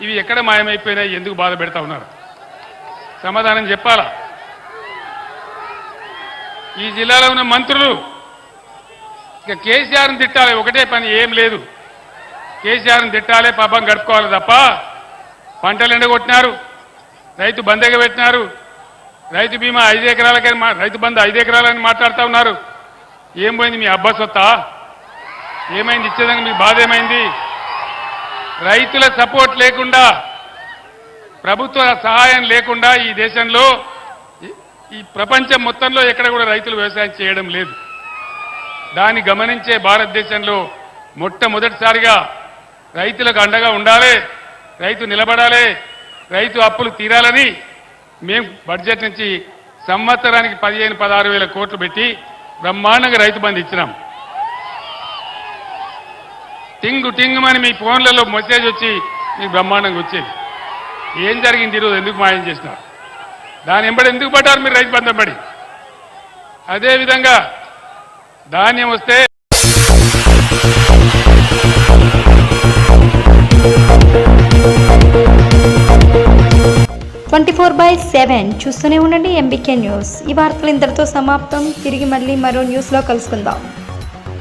ఇవి ఎక్కడ మాయమైపోయినాయి ఎందుకు బాధ పెడతా ఉన్నారు? సమాధానం చెప్పాలా? ఈ జిల్లాలో ఉన్న మంత్రులు ఇక కేసీఆర్ని తిట్టాలి ఒకటే పని ఏం లేదు. కేసీఆర్ని తిట్టాలి పాపం గడుపుకోవాలి తప్ప పంటలు ఎండగొట్టినారు రైతు బందగా పెట్టినారు రైతు బీమా ఐదు ఎకరాలకని రైతు బంధు ఐదు ఎకరాలని మాట్లాడుతూ ఉన్నారు. ఏం పోయింది మీ అబ్బా సొత్తా? ఏమైంది? ఇచ్చేదానికి మీ బాధ ఏమైంది? రైతుల సపోర్ట్ లేకుండా ప్రభుత్వ సహాయం లేకుండా ఈ దేశంలో ఈ- ప్రపంచం మొత్తంలో ఎక్కడ కూడా రైతులు వ్యవసాయం చేయడం లేదు. దాన్ని గమనించే భారతదేశంలో మొట్టమొదటిసారిగా రైతులకు అండగా ఉండాలి రైతు నిలబడాలి రైతు అప్పులు తీరాలని మేము బడ్జెట్ నుంచి సంవత్సరానికి పదిహేను పదహారు వేల కోట్లు పెట్టి బ్రహ్మాండంగా రైతు బంధు ఇచ్చినాం. టింగు టింగుమని మీ ఫోన్లలో మెసేజ్ వచ్చి మీకు బ్రహ్మాండంగా వచ్చేది. ఏం జరిగింది ఈరోజు? ఎందుకు మాయం చేసినారు? దాని ఎంబడి ఎందుకు పడ్డారు మీరు రైతు బంధం పడి? అదేవిధంగా ధాన్యం వస్తే ట్వంటీ ఫోర్ బై సెవెన్ చూస్తూనే ఉండండి ఎంబీకే న్యూస్. ఈ వార్తలు ఇంతటితో సమాప్తం. తిరిగి మళ్ళీ మరో న్యూస్లో కలుసుకుందాం.